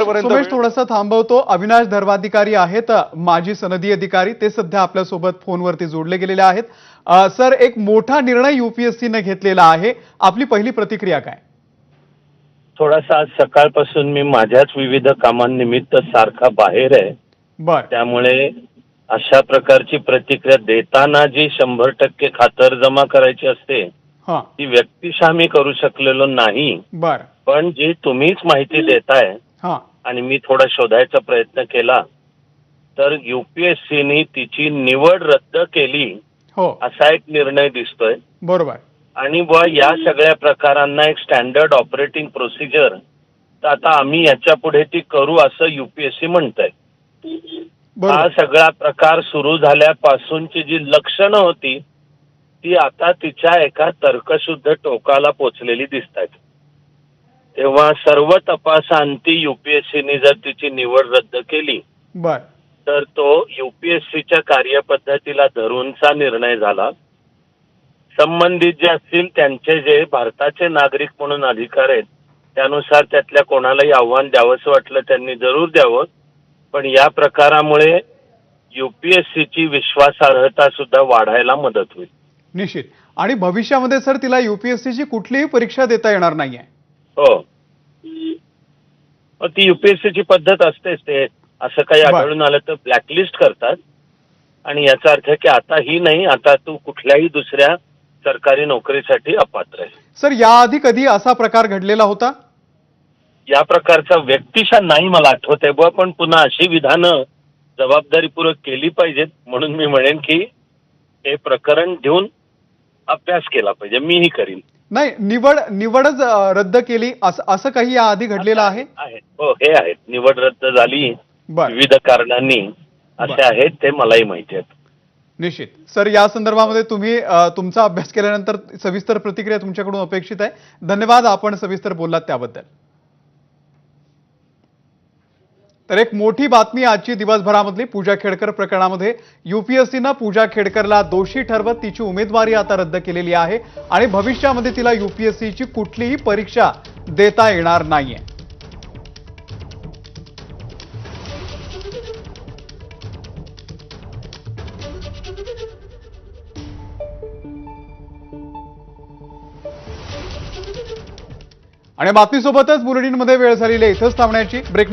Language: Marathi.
सुमेश थोडंसं थांबवतो. अविनाश धर्माधिकारी आहेत माजी सनदी अधिकारी. ते सध्या आपल्यासोबत फोनवरती जोडले गेलेले आहेत. सर एक मोठा निर्णय युपीएससीने घेतलेला आहे. आपली पहिली प्रतिक्रिया काय? थोडासा आज सकाळपासून मी माझ्याच विविध कामांनिमित्त सारखा बाहेर आहे. बर. त्यामुळे अशा प्रकारची प्रतिक्रिया देताना जी शंभर टक्के खातर जमा करायची असते हा. ती व्यक्तिशः मी करू शकलेलो नाही. बर. पण जी तुम्हीच माहिती देताय हा. आणि मी थोडा शोधायचा प्रयत्न केला तर युपीएससीनी तिची निवड रद्द केली हो. असा एक निर्णय दिसतोय. बरोबर. आणि व या सगळ्या प्रकारांना एक स्टँडर्ड ऑपरेटिंग प्रोसिजर तर आता आम्ही याच्यापुढे ती करू असं युपीएससी म्हणत हा सगळा प्रकार सुरू झाल्यापासूनची जी लक्षणं होती ती आता तिच्या एका तर्कशुद्ध टोकाला पोचलेली दिसत आहेत तेव्हा सर्व तपासांती युपीएससीने जर तिची निवड रद्द केली बर. तर तो युपीएससीच्या कार्यपद्धतीला धरूनचा निर्णय झाला. संबंधित जे असतील त्यांचे जे भारताचे नागरिक म्हणून अधिकार आहेत त्यानुसार त्यातल्या कोणालाही आव्हान द्यावंसं वाटलं त्यांनी जरूर द्यावं. पण या प्रकारामुळे युपीएससीची विश्वासार्हता सुद्धा वाढायला मदत होईल. निश्चित. आणि भविष्यामध्ये सर तिला युपीएससीची कुठलीही परीक्षा देता येणार नाहीये. हो. मग ती युपीएससीची पद्धत असतेच ते. असं काही. आढळून आलं तर ब्लॅकलिस्ट करतात. आणि याचा अर्थ की आता ही नाही आता तू कुठल्याही दुसऱ्या सरकारी नोकरीसाठी अपात्र आहे. सर याआधी कधी असा प्रकार घडलेला होता? या प्रकारचा व्यक्तिशा नाही मला आठवत आहे बुवा पण पुन्हा अशी विधानं जबाबदारीपूर्वक केली पाहिजेत. म्हणून मी म्हणेन की हे प्रकरण घेऊन अभ्यास केला पाहिजे. मीही करीन. नाही निवड निवडच रद्द केली. असं काही याआधी घडलेलं आहे? हो हे आहेत निवड रद्द झाली. बर. विविध कारणांनी असे. आहेत ते मलाही माहिती आहेत. निश्चित. सर या संदर्भामध्ये तुम्ही तुमचा अभ्यास केल्यानंतर सविस्तर प्रतिक्रिया तुमच्याकडून अपेक्षित आहे. धन्यवाद आपण सविस्तर बोललात त्याबद्दल. तर एक मोठी बातमी आजची दिवसभरामधली पूजा खेडकर प्रकरणामध्ये. युपीएससीनं पूजा खेडकरला दोषी ठरवत तिची उमेदवारी आता रद्द केलेली आहे आणि भविष्यामध्ये तिला युपीएससीची कुठलीही परीक्षा देता येणार नाहीये. आणि बातमीसोबतच बुलेटिनमध्ये वेळ झालेली आहे. इथंच थांबण्याची. ब्रेक